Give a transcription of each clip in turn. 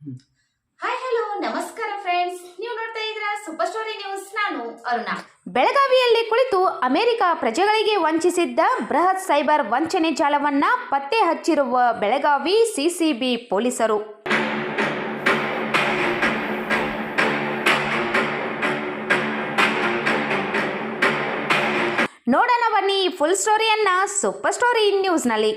Hi hello ನಮಸ್ಕಾರ friends ನೀವು ನೋಡ್ತಾ ಇದ್ದೀರಾ ಸೂಪರ್ ಸ್ಟೋರಿ ನ್ಯೂಸ್ ನಾನು ಅರುಣ. ಬೆಳಗಾವಿಯಲ್ಲಿ ಕುಳಿತು ಅಮೆರಿಕ ಪ್ರಜೆಗಳಿಗೆ ವಂಚಿಸಿದ್ದ ಬೃಹತ್ ಸೈಬರ್ ವಂಚನೆ ಜಾಲವನ್ನ ಪತ್ತೆ ಹಚ್ಚಿರುವ ಬೆಳಗಾವಿ ಸಿಸಿಬಿ ಪೊಲೀಸರು. ನೋಡೋಣ ಬನ್ನಿ ಫುಲ್ ಸ್ಟೋರಿಯನ್ನ ಸೂಪರ್ ಸ್ಟೋರಿ ನ್ಯೂಸ್ನಲ್ಲಿ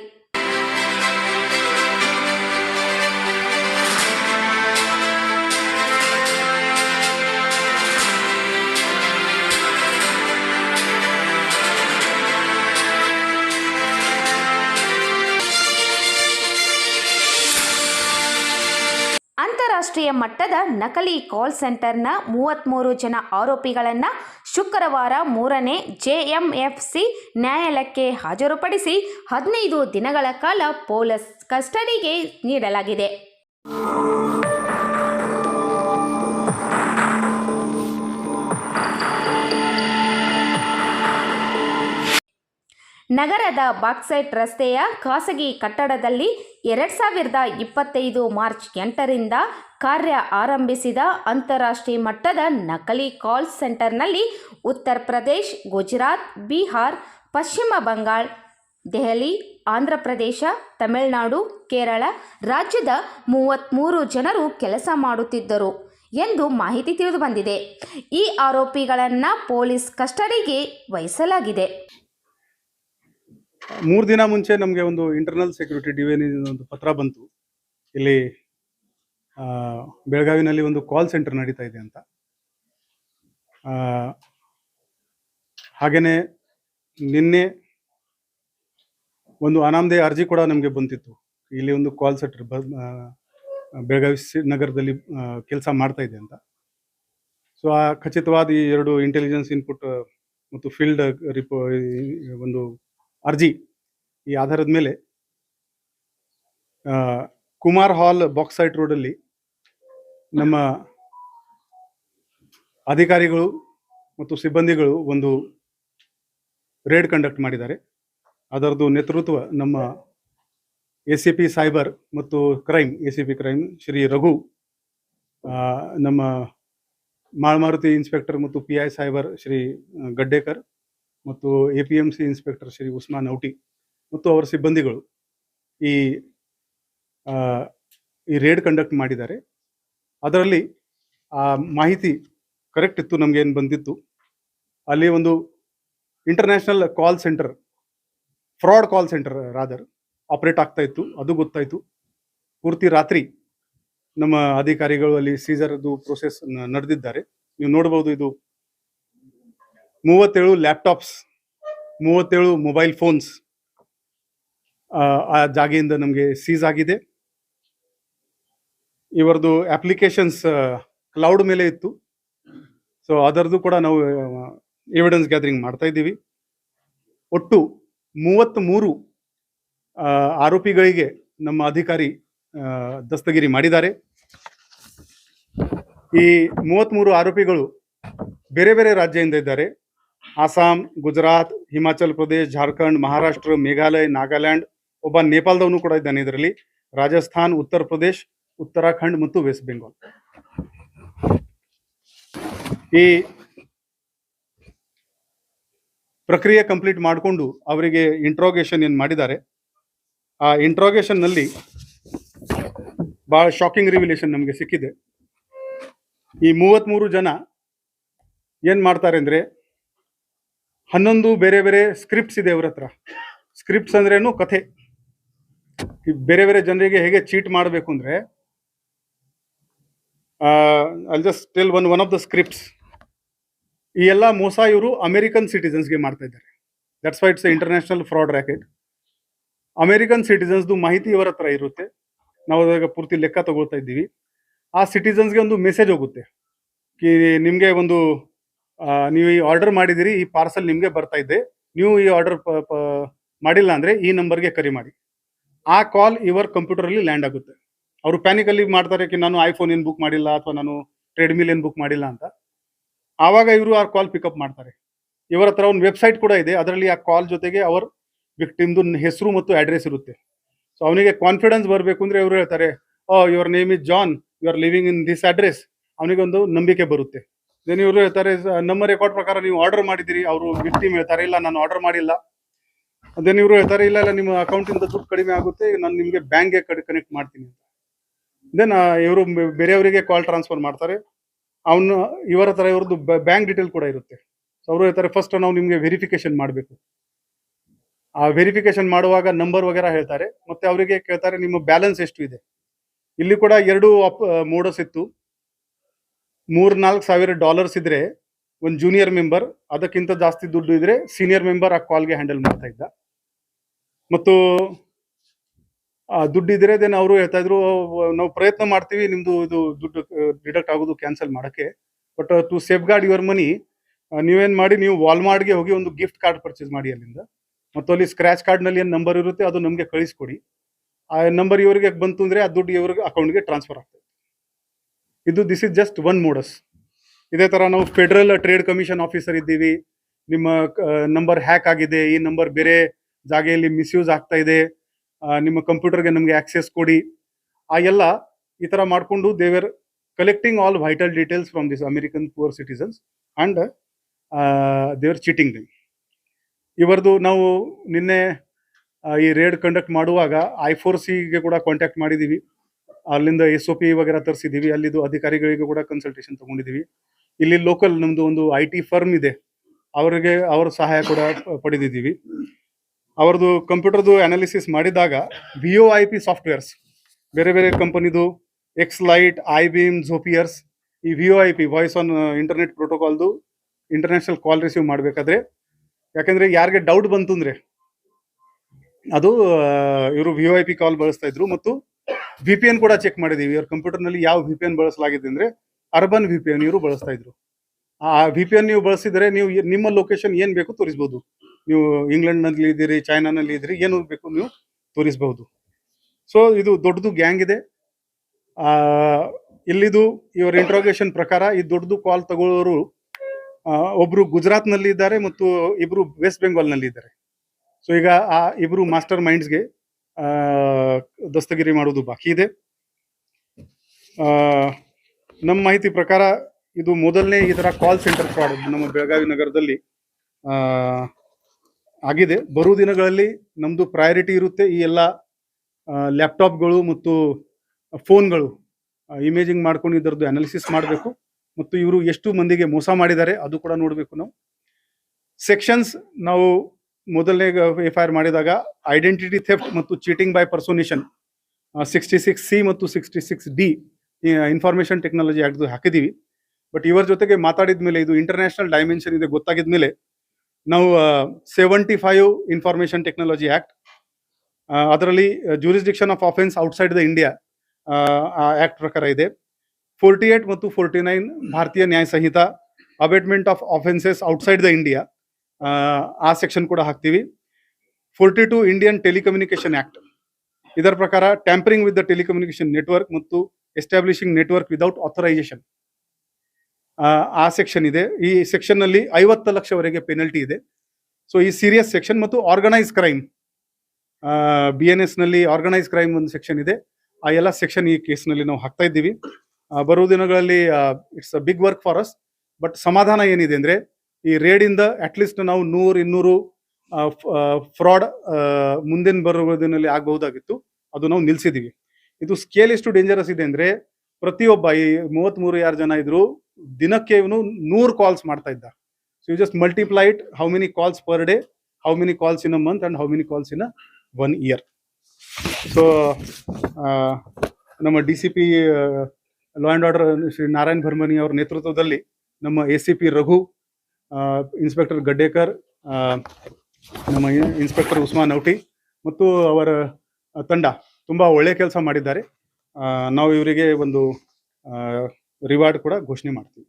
ಮಟ್ಟದ ನಕಲಿ ಕಾಲ್ ಸೆಂಟರ್ನ ಮೂವತ್ತ್ಮೂರು ಜನ ಆರೋಪಿಗಳನ್ನು ಶುಕ್ರವಾರ ಮೂರನೇ ಜೆಎಂಎಫ್ಸಿ ನ್ಯಾಯಾಲಯಕ್ಕೆ ಹಾಜರುಪಡಿಸಿ ಹದಿನೈದು ದಿನಗಳ ಕಾಲ ಪೊಲೀಸ್ ಕಸ್ಟಡಿಗೆ ನೀಡಲಾಗಿದೆ. ನಗರದ ಬಾಕ್ಸೈಟ್ ರಸ್ತೆಯ ಖಾಸಗಿ ಕಟ್ಟಡದಲ್ಲಿ ಎರಡು ಸಾವಿರದ ಇಪ್ಪತ್ತೈದು ಮಾರ್ಚ್ ಎಂಟರಿಂದ ಕಾರ್ಯ ಆರಂಭಿಸಿದ ಅಂತಾರಾಷ್ಟ್ರೀಯ ಮಟ್ಟದ ನಕಲಿ ಕಾಲ್ ಸೆಂಟರ್ನಲ್ಲಿ ಉತ್ತರ ಪ್ರದೇಶ್, ಗುಜರಾತ್, ಬಿಹಾರ್, ಪಶ್ಚಿಮ ಬಂಗಾಳ, ದೆಹಲಿ, ಆಂಧ್ರ ಪ್ರದೇಶ, ತಮಿಳುನಾಡು, ಕೇರಳ ರಾಜ್ಯದ ಮೂವತ್ತ್ಮೂರು ಜನರು ಕೆಲಸ ಮಾಡುತ್ತಿದ್ದರು ಎಂದು ಮಾಹಿತಿ ತಿಳಿದುಬಂದಿದೆ. ಈ ಆರೋಪಿಗಳನ್ನು ಪೊಲೀಸ್ ಕಸ್ಟಡಿಗೆ ವಹಿಸಲಾಗಿದೆ. ಮೂರು ದಿನ ಮುಂಚೆ ನಮಗೆ ಒಂದು ಇಂಟರ್ನಲ್ ಸೆಕ್ಯೂರಿಟಿ ಡಿವಿಷನ್ ಒಂದು ಪತ್ರ ಬಂತು. ಇಲ್ಲಿ ಬೆಳಗಾವಿನಲ್ಲಿ ಒಂದು ಕಾಲ್ ಸೆಂಟರ್ ನಡೀತಾ ಇದೆ ಅಂತ. ಹಾಗೆಯೇ ನಿನ್ನೆ ಒಂದು ಅನಾಮದೆ ಅರ್ಜಿ ಕೂಡ ನಮಗೆ ಬಂತಿತ್ತು. ಇಲ್ಲಿ ಒಂದು ಕಾಲ್ ಸೆಂಟರ್ ಬೆಳಗಾವಿ ನಗರದಲ್ಲಿ ಕೆಲಸ ಮಾಡ್ತಾ ಇದೆ ಅಂತ. ಸೊ ಆ ಖಚಿತವಾದ ಈ ಎರಡು ಇಂಟೆಲಿಜೆನ್ಸ್ ಇನ್ಪುಟ್ ಮತ್ತು ಫೀಲ್ಡ್ ರಿಪೋ ಒಂದು ಅರ್ಜಿ ಈ ಆಧಾರದ ಮೇಲೆ ಕುಮಾರ್ ಹಾಲ್ ಬಾಕ್ಸೈಟ್ ರೋಡಲ್ಲಿ ನಮ್ಮ ಅಧಿಕಾರಿಗಳು ಮತ್ತು ಸಿಬ್ಬಂದಿಗಳು ಒಂದು ರೇಡ್ ಕಂಡಕ್ಟ್ ಮಾಡಿದ್ದಾರೆ. ಅದರದ್ದು ನೇತೃತ್ವ ನಮ್ಮ ಎ ಸಿ ಪಿ ಸೈಬರ್ ಮತ್ತು crime A C P crime Shri Raghu ನಮ್ಮ ಮಾಳ್ಮಾರುತಿ ಇನ್ಸ್ಪೆಕ್ಟರ್ ಮತ್ತು P I cyber Shri Gaddekar ಮತ್ತು A P M C inspector Shri Usman Auti ಮತ್ತು ಅವರ ಸಿಬ್ಬಂದಿಗಳು ಈ ಈ ರೇಡ್ ಕಂಡಕ್ಟ್ ಮಾಡಿದ್ದಾರೆ. ಅದರಲ್ಲಿ ಆ ಮಾಹಿತಿ ಕರೆಕ್ಟ್ ಇತ್ತು, ನಮಗೆ ಏನು ಬಂದಿತ್ತು. ಅಲ್ಲಿ ಒಂದು international call center fraud call center rather operate ಆಗ್ತಾ ಇತ್ತು. ಅದು ಗೊತ್ತಾಯ್ತು. ಪೂರ್ತಿ ರಾತ್ರಿ ನಮ್ಮ ಅಧಿಕಾರಿಗಳು ಅಲ್ಲಿ ಸೀಸರ್ದು ಪ್ರೋಸೆಸ್ ನಡೆದಿದ್ದಾರೆ. ನೀವು ನೋಡ್ಬೋದು ಇದು ಮೂವತ್ತೇಳು ಲ್ಯಾಪ್ಟಾಪ್ಸ್ ಮೂವತ್ತೇಳು ಮೊಬೈಲ್ ಫೋನ್ಸ್ ಆ ಜಾಗೆಯಿಂದ ನಮಗೆ ಸೀಸ್ ಆಗಿದೆ. ಇವರದು ಅಪ್ಲಿಕೇಶನ್ಸ್ ಕ್ಲೌಡ್ ಮೇಲೆ ಇತ್ತು. ಸೊ ಅದರದ್ದು ಕೂಡ ನಾವು ಎವಿಡೆನ್ಸ್ ಗ್ಯಾದರಿಂಗ್ ಮಾಡ್ತಾ ಇದ್ದೀವಿ. ಒಟ್ಟು ಮೂವತ್ತ್ ಮೂರು ಆರೋಪಿಗಳಿಗೆ ನಮ್ಮ ಅಧಿಕಾರಿ ದಸ್ತಗಿರಿ ಮಾಡಿದ್ದಾರೆ. ಈ ಮೂವತ್ತ್ಮೂರು ಆರೋಪಿಗಳು ಬೇರೆ ಬೇರೆ ರಾಜ್ಯದಿಂದ ಇದ್ದಾರೆ. ಆಸಾಂ ಗುಜರಾತ್, ಹಿಮಾಚಲ್ ಪ್ರದೇಶ್, ಜಾರ್ಖಂಡ್, ಮಹಾರಾಷ್ಟ್ರ, ಮೇಘಾಲಯ, ನಾಗಾಲ್ಯಾಂಡ್, ಒಬ್ಬ ನೇಪಾಳದವನು ಕೂಡ ಇದ್ದಾನೆ ಇದರಲ್ಲಿ. ರಾಜಸ್ಥಾನ್, ಉತ್ತರ ಪ್ರದೇಶ್, ಉತ್ತರಾಖಂಡ್ ಮತ್ತು ವೆಸ್ಟ್ ಬೆಂಗಾಲ್. ಈ ಪ್ರಕ್ರಿಯೆ ಕಂಪ್ಲೀಟ್ ಮಾಡಿಕೊಂಡು ಅವರಿಗೆ ಇಂಟ್ರೋಗೇಷನ್ ಏನು ಮಾಡಿದ್ದಾರೆ. ಆ ಇಂಟ್ರೋಗೇಷನ್ ಭಾಳ ಶಾಕಿಂಗ್ ರಿವಿಲೇಷನ್ ನಮಗೆ ಸಿಕ್ಕಿದೆ. ಈ ಮೂವತ್ಮೂರು ಜನ ಏನು ಮಾಡ್ತಾರೆ ಅಂದ್ರೆ ಹನ್ನೊಂದು ಬೇರೆ ಬೇರೆ ಸ್ಕ್ರಿಪ್ಟ್ಸ್ ಇದೆ ಅವ್ರ ಹತ್ರ. ಸ್ಕ್ರಿಪ್ಟ್ಸ್ ಅಂದ್ರೇನು ಕಥೆ. ಬೇರೆ ಬೇರೆ ಜನರಿಗೆ ಹೇಗೆ ಚೀಟ್ ಮಾಡಬೇಕು ಅಂದ್ರೆ ಅಲ್ just tell one one of the scripts ಈ ಎಲ್ಲ ಮೋಸ ಇವರು ಅಮೇರಿಕನ್ ಸಿಟಿಸನ್ಸ್ಗೆ ಮಾಡ್ತಾ ಇದ್ದಾರೆ. That's why it's international fraud racket American ಸಿಟಿಸನ್ಸ್ದು ಮಾಹಿತಿ ಇವರ ಹತ್ರ ಇರುತ್ತೆ. ನಾವು ಅದಾಗ ಪೂರ್ತಿ ಲೆಕ್ಕ ತಗೊಳ್ತಾ ಇದ್ದೀವಿ. ಆ ಸಿಟಿಸನ್ಸ್ಗೆ ಒಂದು ಮೆಸೇಜ್ ಹೋಗುತ್ತೆ. ಕಿ ನಿಮಗೆ ಒಂದು ನೀವು ಈ ಆರ್ಡರ್ ಮಾಡಿದಿರಿ ಈ ಪಾರ್ಸಲ್ ನಿಮಗೆ ಬರ್ತಾ ಇದೆ. ನೀವು ಈ ಆರ್ಡರ್ ಮಾಡಿಲ್ಲ ಅಂದ್ರೆ ಈ ನಂಬರ್ಗೆ ಕರೆ ಮಾಡಿ. ಆ ಕಾಲ್ ಇವರ್ ಕಂಪ್ಯೂಟರಲ್ಲಿ ಲ್ಯಾಂಡ್ ಆಗುತ್ತೆ. ಅವರು ಪ್ಯಾನಿಕಲ್ಲಿ ಮಾಡ್ತಾರೆ ಕಿ ನಾನು ಐಫೋನ್ ಏನು ಬುಕ್ ಮಾಡಿಲ್ಲ ಅಥವಾ ನಾನು ಟ್ರೆಡ್ಮಿಲ್ ಏನು ಬುಕ್ ಮಾಡಿಲ್ಲ ಅಂತ. ಆವಾಗ ಇವರು ಆ ಕಾಲ್ ಪಿಕಪ್ ಮಾಡ್ತಾರೆ. ಇವರ ಹತ್ರ ಒಂದು ವೆಬ್ಸೈಟ್ ಕೂಡ ಇದೆ. ಅದರಲ್ಲಿ ಆ ಕಾಲ್ ಜೊತೆಗೆ ಅವರ್ ವಿಕ್ಟಿಮ್ದು ಹೆಸರು ಮತ್ತು ಅಡ್ರೆಸ್ ಇರುತ್ತೆ. ಸೊ ಅವನಿಗೆ ಕಾನ್ಫಿಡೆನ್ಸ್ ಬರಬೇಕು ಅಂದ್ರೆ ಇವರು ಹೇಳ್ತಾರೆ ಓ your name is John you are living in this address ಅವನಿಗೊಂದು ನಂಬಿಕೆ ಬರುತ್ತೆ. ದೆನ್ ಇವರು ಹೇಳ್ತಾರೆ, "ಸ- ನಮ್ಮ ರೆಕಾರ್ಡ್ ಪ್ರಕಾರ ನೀವು ಆರ್ಡರ್ ಮಾಡಿದಿರಿ ಅವರು ಟೀಮ್ ಹೇಳ್ತಾರೆ, ಇಲ್ಲ, ನಾನು ಆರ್ಡರ್ ಮಾಡಿಲ್ಲ. ದೆನ್ ಇವರು ಹೇಳ್ತಾರೆ, ಇಲ್ಲ ಇಲ್ಲ, ನಿಮ್ಮ ಅಕೌಂಟಿಂದ ದುಡ್ಡು ಕಡಿಮೆ ಆಗುತ್ತೆ. ನಾನು ನಿಮಗೆ ಬ್ಯಾಂಕ್ಗೆ ಕನೆಕ್ಟ್ ಮಾಡ್ತೀನಿ ಅಂತ. ದೆನ್ ಇವರು ಬೇರೆಯವರಿಗೆ ಕಾಲ್ ಟ್ರಾನ್ಸ್ಫರ್ ಮಾಡ್ತಾರೆ. ಅವನು, ಇವರ ಹತ್ರ ಇವ್ರದ್ದು ಬ್ಯಾಂಕ್ ಡೀಟೇಲ್ ಕೂಡ ಇರುತ್ತೆ. ಅವರು ಹೇಳ್ತಾರೆ ಫಸ್ಟ್ ನಾವು ನಿಮಗೆ ವೆರಿಫಿಕೇಶನ್ ಮಾಡಬೇಕು. ಆ ವೆರಿಫಿಕೇಶನ್ ಮಾಡುವಾಗ ನಂಬರ್ ವಗೇರ ಹೇಳ್ತಾರೆ. ಮತ್ತೆ ಅವರಿಗೆ ಕೇಳ್ತಾರೆ, ನಿಮ್ಮ ಬ್ಯಾಲೆನ್ಸ್ ಎಷ್ಟು ಇದೆ ಇಲ್ಲಿ ಕೂಡ ಎರಡು ಮೋಡಸ್ ಇತ್ತು. ಮೂರ್ ನಾಲ್ಕು ಸಾವಿರ ಡಾಲರ್ಸ್ ಇದ್ರೆ ಒಂದು ಜೂನಿಯರ್ ಮೆಂಬರ್ ಅದಕ್ಕಿಂತ ಜಾಸ್ತಿ ದುಡ್ಡು ಇದ್ರೆ ಸೀನಿಯರ್ ಮೆಂಬರ್ ಆ ಕಾಲ್ಗೆ ಹ್ಯಾಂಡಲ್ ಮಾಡ್ತಾ ಇದ್ದ. ಮತ್ತು ದುಡ್ಡು ಇದ್ರೆ ದೆನ್ ಅವರು ಹೇಳ್ತಾ ಇದ್ರು "ಅಹ್, ನಾವು ಪ್ರಯತ್ನ ಮಾಡ್ತೀವಿ ನಿಮ್ದು ಇದು ದುಡ್ಡು ಡಿಡಕ್ಟ್ ಆಗೋದು ಕ್ಯಾನ್ಸಲ್ ಮಾಡಕ್ಕೆ. But to safeguard your money ನೀವೇನ್ ಮಾಡಿ ನೀವು ವಾಲ್ಮಾರ್ಟ್ಗೆ ಹೋಗಿ ಒಂದು ಗಿಫ್ಟ್ ಕಾರ್ಡ್ ಪರ್ಚೇಸ್ ಮಾಡಿ ಅಲ್ಲಿಂದ. ಮತ್ತು ಅಲ್ಲಿ ಸ್ಕ್ರಾಚ್ ಕಾರ್ಡ್ನಲ್ಲಿ ಏನು ನಂಬರ್ ಇರುತ್ತೆ ಅದು ನಮಗೆ ಕಳಿಸ್ಕೊಡಿ. ಆ ನಂಬರ್ ಇವರಿಗೆ ಬಂತು ಅಂದ್ರೆ ಆ ದುಡ್ಡು ಇವ್ರಿಗೆ ಅಕೌಂಟ್ಗೆ ಟ್ರಾನ್ಸ್ಫರ್ ಆಗ್ತದೆ. ಇದು this is just one modus ಇದೇ ತರ ನಾವು ಫೆಡರಲ್ ಟ್ರೇಡ್ ಕಮಿಷನ್ ಆಫೀಸರ್ ಇದ್ದೀವಿ. ನಿಮ್ಮ ನಂಬರ್ ಹ್ಯಾಕ್ ಆಗಿದೆ. ಈ ನಂಬರ್ ಬೇರೆ ಜಾಗೆಯಲ್ಲಿ ಮಿಸ್ಯೂಸ್ ಆಗ್ತಾ ಇದೆ. ನಿಮ್ಮ ಕಂಪ್ಯೂಟರ್ಗೆ ನಮಗೆ ಆಕ್ಸೆಸ್ ಕೊಡಿ. ಆ ಎಲ್ಲ ಈ ತರ ಮಾಡ್ಕೊಂಡು they are collecting all vital details from this American poor citizens and they are cheating ಇವರದು ನಾವು ನಿನ್ನೆ ಈ ರೇಡ್ ಕಂಡಕ್ಟ್ ಮಾಡುವಾಗ ಐ ಫೋರ್ ಸಿಗೆ ಕೂಡ ಕಾಂಟ್ಯಾಕ್ಟ್ ಮಾಡಿದ್ದೀವಿ. ಅಲ್ಲಿಂದ ಎಸ್ ಒ ಪಿ ವಗೇರ ತರಿಸಿದ್ದೀವಿ ಅಲ್ಲಿದ್ದು ಅಧಿಕಾರಿಗಳಿಗೂ ಕೂಡ ಕನ್ಸಲ್ಟೇಷನ್ ತಗೊಂಡಿದ್ದೀವಿ ಇಲ್ಲಿ ಲೋಕಲ್ ನಮ್ದು ಒಂದು ಐ ಟಿ ಫರ್ಮ್ ಇದೆ. ಅವರಿಗೆ ಅವರ ಸಹಾಯ ಕೂಡ ಪಡೆದಿದ್ದೀವಿ. ಅವರದು ಕಂಪ್ಯೂಟರ್ದು ಅನಾಲಿಸಿಸ್ ಮಾಡಿದಾಗ V O I P softwares ಬೇರೆ ಬೇರೆ ಕಂಪನಿದು ಎಕ್ಸ್ ಲೈಟ್ ಐ ಬಿಮ್ ಝೋಪಿಯರ್ಸ್ ಈ V O I P voice on internet ಪ್ರೋಟೋಕಾಲ್ದು international call receive ಮಾಡಬೇಕಾದ್ರೆ, ಯಾಕಂದ್ರೆ ಯಾರಿಗೆ ಡೌಟ್ ಬಂತು ಅಂದರೆ ಅದು ಇವರು ವಿ ಐ ಪಿ ಕಾಲ್ ಬಳಸ್ತಾ ಇದ್ರು ಮತ್ತು ವಿ ಪಿ ಎನ್ ಕೂಡ ಚೆಕ್ ಮಾಡಿದೀವಿ. ಇವ್ರ ಕಂಪ್ಯೂಟರ್ನಲ್ಲಿ ಯಾವ ವಿ ಪಿ ಎನ್ ಬಳಸಲಾಗಿದೆ ಅಂದ್ರೆ ಅರ್ಬನ್ ವಿ ಪಿ ಎನ್ ಇವರು ಬಳಸ್ತಾ ಇದ್ರು. ಆ ವಿ ಪಿ ಎನ್ ನೀವು ಬಳಸಿದ್ರೆ ನೀವು ನಿಮ್ಮ ಲೊಕೇಶನ್ ಏನ್ ಬೇಕು ತೋರಿಸಬಹುದು ನೀವು ಇಂಗ್ಲೆಂಡ್ನಲ್ಲಿ ಇದ್ದೀರಿ ಚೈನಾನಲ್ಲಿ ಇದ್ದೀರಿ, ಏನು ಬೇಕು ನೀವು ತೋರಿಸಬಹುದು ಸೊ ಇದು ದೊಡ್ಡದು ಗ್ಯಾಂಗ್ ಇದೆ. ಆ, ಇಲ್ಲಿದು ಇವರ ಇಂಟ್ರೋಗೇಷನ್ ಪ್ರಕಾರ ಈ ದೊಡ್ಡದು ಕಾಲ್ ತಗೊಳ್ಳೋರು ಒಬ್ರು ಗುಜರಾತ್ನಲ್ಲಿ ಇದ್ದಾರೆ ಮತ್ತು ಇಬ್ರು ವೆಸ್ಟ್ ಬೆಂಗಾಲ್ನಲ್ಲಿ ಇದ್ದಾರೆ. ಸೊ ಈಗ ಆ ಇಬ್ರು ಮಾಸ್ಟರ್ ಮೈಂಡ್ಸ್ಗೆ ದಸ್ತಗಿರಿ ಮಾಡುವುದು ಬಾಕಿ ಇದೆ. ನಮ್ಮ ಮಾಹಿತಿ ಪ್ರಕಾರ ಇದು ಮೊದಲನೇ ಈ ಥರ ಕಾಲ್ ಸೆಂಟರ್ ಫ್ರಾಡ್ ನಮ್ಮ ಬೆಳಗಾವಿ ನಗರದಲ್ಲಿ ಆಗಿದೆ. ಬರುವ ದಿನಗಳಲ್ಲಿ ನಮ್ಮದು ಪ್ರಯಾರಿಟಿ ಇರುತ್ತೆ ಈ ಎಲ್ಲ ಲ್ಯಾಪ್ಟಾಪ್ಗಳು ಮತ್ತು ಫೋನ್ಗಳು ಇಮೇಜಿಂಗ್ ಮಾಡ್ಕೊಂಡು ಇದರದ್ದು ಅನಾಲಿಸಿಸ್ ಮಾಡಬೇಕು. ಮತ್ತು ಇವರು ಎಷ್ಟು ಮಂದಿಗೆ ಮೋಸ ಮಾಡಿದ್ದಾರೆ ಅದು ಕೂಡ ನೋಡಬೇಕು ನಾವು. ಸೆಕ್ಷನ್ಸ್ ನಾವು ಮೊದಲನೇ ಎಫ್ ಐ ಆರ್ ಮಾಡಿದಾಗ ಐಡೆಂಟಿಟಿ ಥೆಫ್ಟ್ ಮತ್ತು cheating by personation sixty six C ಮತ್ತು sixty six D information technology act ಹಾಕಿದ್ದೀವಿ ಬಟ್ ಇವರ ಜೊತೆಗೆ ಮಾತಾಡಿದ ಮೇಲೆ ಇದು ಇಂಟರ್ನ್ಯಾಷನಲ್ ಡೈಮೆನ್ಷನ್ ಇದೆ ಗೊತ್ತಾಗಿದ ಮೇಲೆ ನಾವು seventy five information technology act ಅದರಲ್ಲಿ jurisdiction of offence outside the India ಆ ಆಕ್ಟ್ ಪ್ರಕಾರ ಇದೆ. ಫೋರ್ಟಿ ಏಟ್ ಮತ್ತು forty nine Bharatiya Nyaya Sanhita abetment of offences outside the India ಆ ಸೆಕ್ಷನ್ ಕೂಡ ಹಾಕ್ತೀವಿ. Forty two Indian telecommunication act ಇದರ ಪ್ರಕಾರ tampering with the telecommunication network ಮತ್ತು ಎಸ್ಟಾಬ್ಲಿಷಿಂಗ್ ನೆಟ್ವರ್ಕ್ ವಿದೌಟ್ ಆಥರೈಸೇಷನ್ ಆ ಸೆಕ್ಷನ್ ಇದೆ. ಈ ಸೆಕ್ಷನ್ನಲ್ಲಿ ಐವತ್ತು ಲಕ್ಷವರೆಗೆ ಪೆನಲ್ಟಿ ಇದೆ. ಸೊ ಈ ಸೀರಿಯಸ್ ಸೆಕ್ಷನ್ ಮತ್ತು ಆರ್ಗನೈಸ್ ಕ್ರೈಮ್ ಬಿ ಎನ್ ಎಸ್ನಲ್ಲಿ ಆರ್ಗನೈಸ್ ಕ್ರೈಮ್ ಒಂದು ಸೆಕ್ಷನ್ ಇದೆ. ಆ ಎಲ್ಲ ಸೆಕ್ಷನ್ ಈ ಕೇಸ್ನಲ್ಲಿ ನಾವು ಹಾಕ್ತಾ ಇದ್ದೀವಿ. ಬರುವ ದಿನಗಳಲ್ಲಿ it's a big work for us but ಸಮಾಧಾನ ಏನಿದೆ ಅಂದ್ರೆ ಈ ರೇಡಿಂದ ಅಟ್ಲೀಸ್ಟ್ ನಾವು ನೂರು, ಇನ್ನೂರು ಫ್ರಾಡ್ ಮುಂದಿನ ಬರುವ ದಿನದಲ್ಲಿ ಆಗಬಹುದಾಗಿತ್ತು. ಅದು ನಾವು ನಿಲ್ಸಿದೀವಿ. ಇದು ಸ್ಕೇಲ್ ಎಷ್ಟು ಡೇಂಜರಸ್ ಇದೆ ಅಂದ್ರೆ ಪ್ರತಿಯೊಬ್ಬ, ಈ ಮೂವತ್ಮೂರು ಯಾರು ಜನ ಇದ್ರು, ದಿನಕ್ಕೆ ಇವನು ನೂರು ಕಾಲ್ಸ್ ಮಾಡ್ತಾ ಇದ್ದ. So you just multiply it how many calls per day how many calls in a month and how many calls in a one year so ನಮ್ಮ D C P law and order Shri Narayan Bharmani ಅವರ ನೇತೃತ್ವದಲ್ಲಿ ನಮ್ಮ A C P Raghu inspector Gaddekar ನಮ್ಮ inspector Usman Auti ಮತ್ತು ಅವರ ತಂಡ ತುಂಬ ಒಳ್ಳೆಯ ಕೆಲಸ ಮಾಡಿದ್ದಾರೆ. ನಾವು ಇವರಿಗೆ ಒಂದು ರಿವಾರ್ಡ್ ಕೂಡ ಘೋಷಣೆ ಮಾಡ್ತೀವಿ.